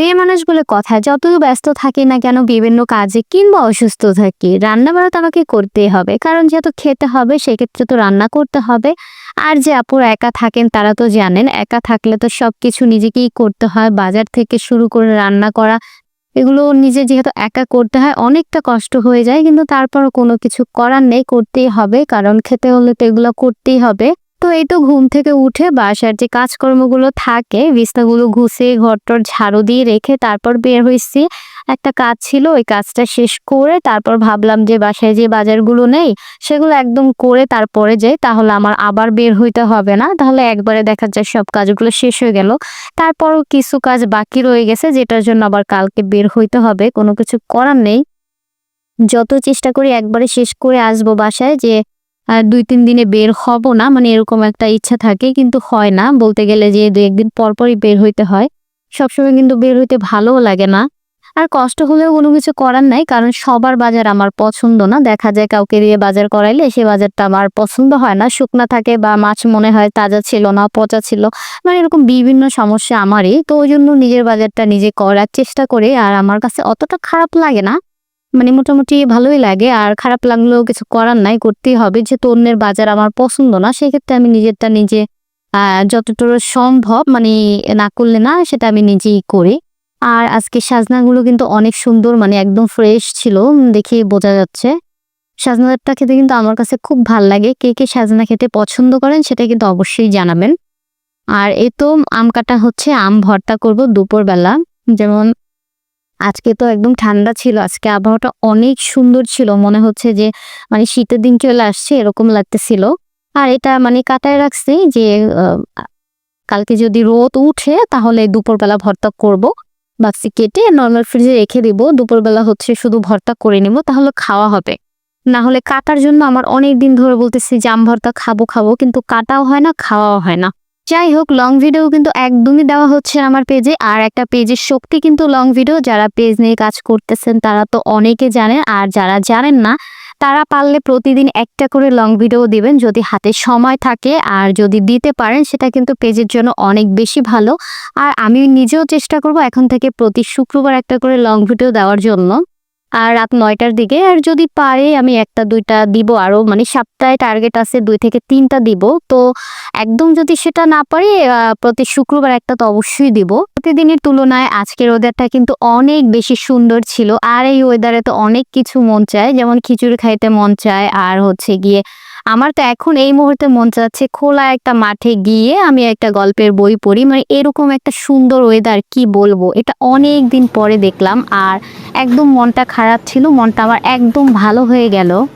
মেয়ে মানুষ বলে কথা যতই ব্যস্ত থাকি না কেন, বিভিন্ন কাজে কিংবা অসুস্থ থাকি রান্না বাড়া তো আমাকে করতেই হবে। কারণ যেহেতু খেতে হবে, সেক্ষেত্রে তো রান্না করতে হবে। আর যে আপুর একা থাকেন, তারা তো জানেন, একা থাকলে তো সব কিছু নিজেকেই করতে হয়। বাজার থেকে শুরু করে রান্না করা, এগুলো নিজে যেহেতু একা করতে হয়, অনেকটা কষ্ট হয়ে যায়। কিন্তু তারপর কোনো কিছু করার নেই, করতেই হবে। কারণ খেতে হলে তো এগুলো করতেই হবে। তো এই তো ঘুম থেকে উঠে বাসার যে কাজকর্মগুলো থাকে বিস্তাগুলো ঘুষে ঘরটর ঝাড়ু দিয়ে রেখে তারপর বের হয়েছি। একটা কাজ ছিল, ওই কাজটা শেষ করে তারপর ভাবলাম যে বাসায় যে বাজারগুলো নেই, সেগুলো একদম করে তারপরে যাই, তাহলে আমার আবার বের হইতে হবে না। তাহলে একবারে দেখা যায় সব কাজগুলো শেষ হয়ে গেল। তারপরও কিছু কাজ বাকি রয়ে গেছে, যেটার জন্য আবার কালকে বের হইতে হবে। কোনো কিছু করার নেই। যত চেষ্টা করি একবারে শেষ করে আসব বাসায় যে দুই, তিন দিনে বের হব না মানে এরকম একটা ইচ্ছা থাকে, কিন্তু হয় না। বলতে গেলে যে দু একদিন পরপরই বের হইতে হয়। সবসময় কিন্তু বের হইতে ভালোও লাগে না। আর কষ্ট হলেও কোনো কিছু করার নাই, কারণ সবার বাজার আমার পছন্দ না। দেখা যায় কাউকে দিয়ে বাজার করাইলে সে বাজারটা আমার পছন্দ হয় না। শুকনা থাকে বা মাছ মনে হয় তাজা ছিল না, পচা ছিল মানে এরকম বিভিন্ন সমস্যা আমারই। তো ওই জন্য নিজের বাজারটা নিজে করার চেষ্টা করে, আর আমার কাছে অতটা খারাপ লাগে না। মানে মোটামুটি ভালোই লাগে। আর খারাপ লাগলেও কিছু করার নাই, করতেই হবে। যেহেতু অন্যের বাজার আমার পছন্দ না, সেক্ষেত্রে আমি নিজেরটা নিজে যতটুকু সম্ভব মানে না করলে না, সেটা আমি নিজেই করি। আর আজকে সাজনাগুলো কিন্তু অনেক সুন্দর মানে একদম ফ্রেশ ছিল দেখে বোঝা যাচ্ছে। সাজনাটা খেতে কিন্তু আমার কাছে খুব ভালো লাগে। কে কে সাজনা খেতে পছন্দ করেন, সেটা কিন্তু অবশ্যই জানাবেন। আর এ তো আম কাটা হচ্ছে, আম ভর্তা করব দুপুরবেলা। যেমন আজকে তো একদম ঠান্ডা ছিল, আজকে আবহাওয়াটা অনেক সুন্দর ছিল, মনে হচ্ছে যে মানে শীতের দিন চলে আসছে, এরকম লাগতেছিল। আর এটা মানে কাটায় রাখছি যে কালকে যদি রোদ উঠে তাহলে দুপুরবেলা ভর্তা করব, বাক্সি কেটে নর্মাল ফ্রিজে রেখে দিব, দুপুরবেলা হচ্ছে শুধু ভর্তা করে নিব, তাহলে খাওয়া হবে। না হলে কাটার জন্য আমার অনেক দিন ধরে বলতেছি জাম ভর্তা খাব খাব, কিন্তু কাটাও হয় না, খাওয়াও হয় না। যাই হোক লং ভিডিও কিন্তু একদমই দেওয়া হচ্ছে আমার পেজে আর একটা পেজের শক্তি কিন্তু লং ভিডিও যারা পেজ নিয়ে কাজ করতেছেন তারা তো অনেকে জানেন। আর যারা জানেন না, তারা পারলে প্রতিদিন একটা করে লং ভিডিও দিবেন যদি হাতে সময় থাকে। আর যদি দিতে পারেন, সেটা কিন্তু পেজের জন্য অনেক বেশি ভালো। আর আমি নিজেও চেষ্টা করব এখন থেকে প্রতি শুক্রবার একটা করে লং ভিডিও দেওয়ার জন্য। আর রাত নয়টার দিকে, আর যদি পারে আমি একটা, দুইটা দিব আরও মানে সপ্তাহে টার্গেট আছে দুই থেকে তিনটা দিব। তো একদম যদি সেটা না পারি প্রতি শুক্রবার একটা তো অবশ্যই দিব। প্রতিদিনের তুলনায় আজকের ওয়েদারটা কিন্তু অনেক বেশি সুন্দর ছিল, আর এই ওয়েদারে তো অনেক কিছু মন চায়, যেমন খিচুড়ি খাইতে মন চায়, আর হচ্ছে গিয়ে আমার তো এখন এই মুহূর্তে মন চাচ্ছে খোলা একটা মাঠে গিয়ে আমি একটা গল্পের বই পড়ি। মানে এরকম একটা সুন্দর ওয়েদার কি বলব? এটা অনেক দিন পরে দেখলাম আর একদম মনটা খারাপ ছিল, মনটা আমার একদম ভালো হয়ে গেল।